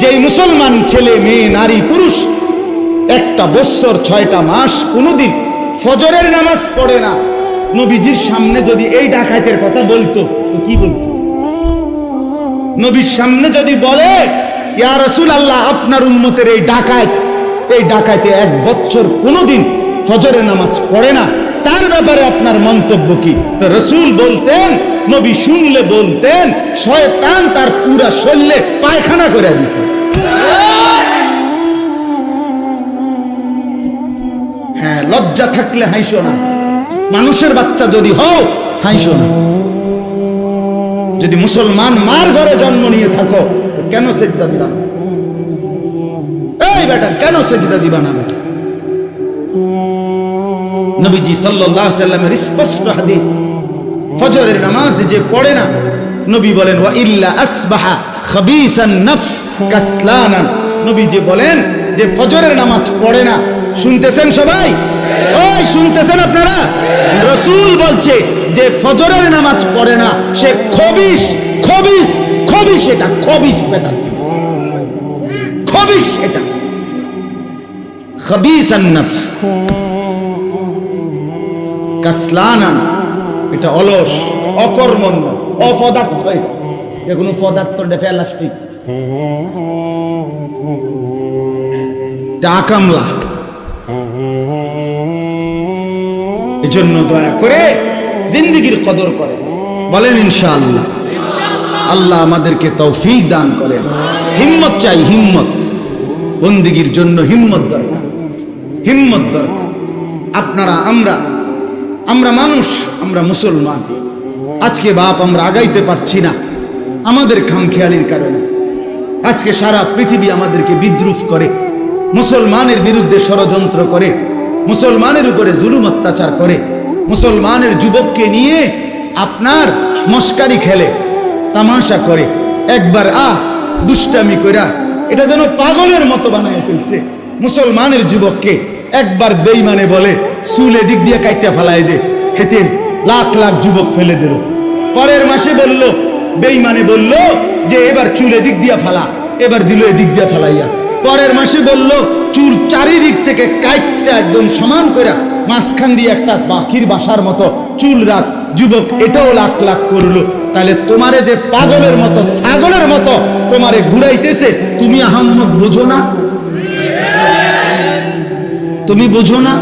যেই মুসলমান ছেলে, মেয়ে, নারী, পুরুষ, একটা বৎসর, ছয়টা মাস কোনোদিন ফজরের নামাজ পড়ে না। নবীজির সামনে যদি এই ডাকাতের কথা বলতো, তো কি বলতো? নবীর সামনে যদি বলে, ইয়া রসুল আল্লাহ আপনার উন্মতের এই ডাকাত, এই ডাকাতে এক বছর কোনোদিন ফজরের নামাজ পড়ে না। তার ব্যাপারে আপনার মন্তব্য কি? তো রসুল বলতেন নবী শুনলে বলতেন, শয়তান তার পুরা শরীরে পায়খানা করে দিছে। হ্যাঁ লজ্জা থাকলে হাইসো না। মানুষের বাচ্চা যদি হও হাইসো না। যদি মুসলমান মার ঘরে জন্ম নিয়ে থাকো, কেন সেজদা দিবা না? এই বেটা, কেন সেজদা দিবা না বেটা? নবীজি সাল্লাল্লাহু আলাইহি সাল্লামের স্পষ্ট হাদিস ফজরের নামাজ যে পড়ে না, নবী বলেন, ওয়া ইল্লা আসবাহা খাবিসান নফস কাসলানান। নবী যে বলেন যে ফজরের নামাজ পড়ে না, শুনতেছেন সবাই? ওই, শুনতেছেন আপনারা? রসূল বলছে যে ফজরের নামাজ পড়ে না, সে খবিস খবিস খবিস এটা খবিস বেটা। খবিস এটা। খাবিসান নফস কাসলানান। এটা অলস, অকর্মণ্য, অপদার্থ এটা। এটা কোনো পদার্থ ফেলাস্টিক আকামলা। এজন্য দয়া করে জিন্দিগির কদর করে। বলেন ইনশাআল্লাহ। আল্লাহ আমাদেরকে তৌফিক দান করেন। হিম্মত চাই, হিম্মত। বন্দিগির জন্য হিম্মত দরকার। হিম্মত দরকার। আপনারা, আমরা আমরা মানুষ, আমরা মুসলমান। আজকে বাপ আমরা আগাইতে পারছি না, আমাদের খামখেয়ালির কারণে। আজকে সারা পৃথিবী আমাদেরকে বিদ্রুপ করে, মুসলমানের বিরুদ্ধে ষড়যন্ত্র করে, মুসলমানের উপরে জুলুম অত্যাচার করে, মুসলমানের যুবককে নিয়ে আপনার মস্কারি খেলে, তামাশা করে, একবার আ, দুষ্টামি কইরা, এটা যেন পাগলের মতো বানায় ফেলছে, মুসলমানের যুবককে। একবার বেইমানে বলে, চুলে দিক দিয়ে কাইটা ফেলাই দে। হেতে লাখ লাখ যুবক ফেলে দিল। পরের মাসে বলল, বেইমানে বলল যে এবার চুলে দিক দিয়া ফালা, এবার দিল এদিক দিয়া ফালাইয়া। পরের মাসে বলল, চুল চারিদিক থেকে কাইটটা একদম সমান করে মাঝখান দিয়ে একটা পাখির বাসার মতো চুল রাখ। যুবক, এটাও লাখ লাখ করল। তাহলে তোমারে যে পাগলের মতো, ছাগলের মতো তোমারে ঘুরাইতেছে, তুমি আহম্মদ বোঝো না। তুমি বুঝো না?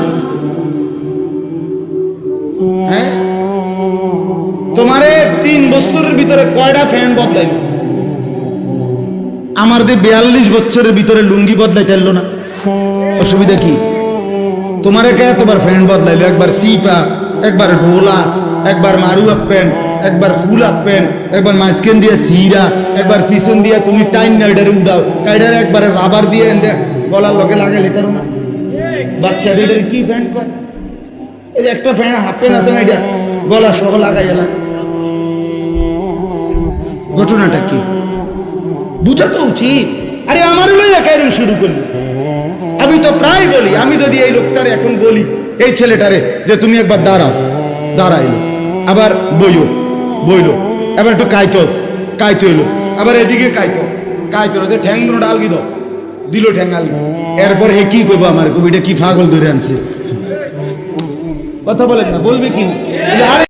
হ্যাঁ? তোমারে তিন বছরের ভিতরে কয়টা ফ্যান বদলাইল? আমার দিয়ে বিয়াল্লিশ বছরের ভিতরে লুঙ্গি বদলাইতে এলো না। অসুবিধা কি? তোমারে কে এতবার ফ্যান বদলাইলো? একবার সিফা, একবার ঢোলা, একবার মারু আপ প্যান্ট, একবার ফুল আপ প্যান্ট, একবার মাঝখান দিয়ে সিরা, একবার পিছন দিয়ে তুমি টাইন নাইডারে উড়াও। কাইডারে একবার রাবার দিয়ে গলার লগে লাগাইলে তার না। বাচ্চাদের কি ফ্যান কয় এই যে একটা ফ্যান হাফ প্যান্ট আছে না এটা? গলা সহ লাগাই এলা ঘটনাটা কি? বুঝা তো উচিত। আরে আমার লইয়া কেন শুরু করলি। আমি তো প্রায় বলি, আমি যদি এই লোকটারে এখন বলি, এই ছেলেটারে, যে তুমি একবার দাঁড়াও, দাঁড়াইলো। আবার বইও বইলো। আবার একটু কাইতো কাইতো এলো আবার এদিকে কাইতো কাইতো যে ঠ্যাং দুটো আলগি দাও? দিল আলগি এরপর হে কি করব আমার কবিটা কি ফাগল ধরে আনছে? কথা বলেন না, বলবে কি? আরে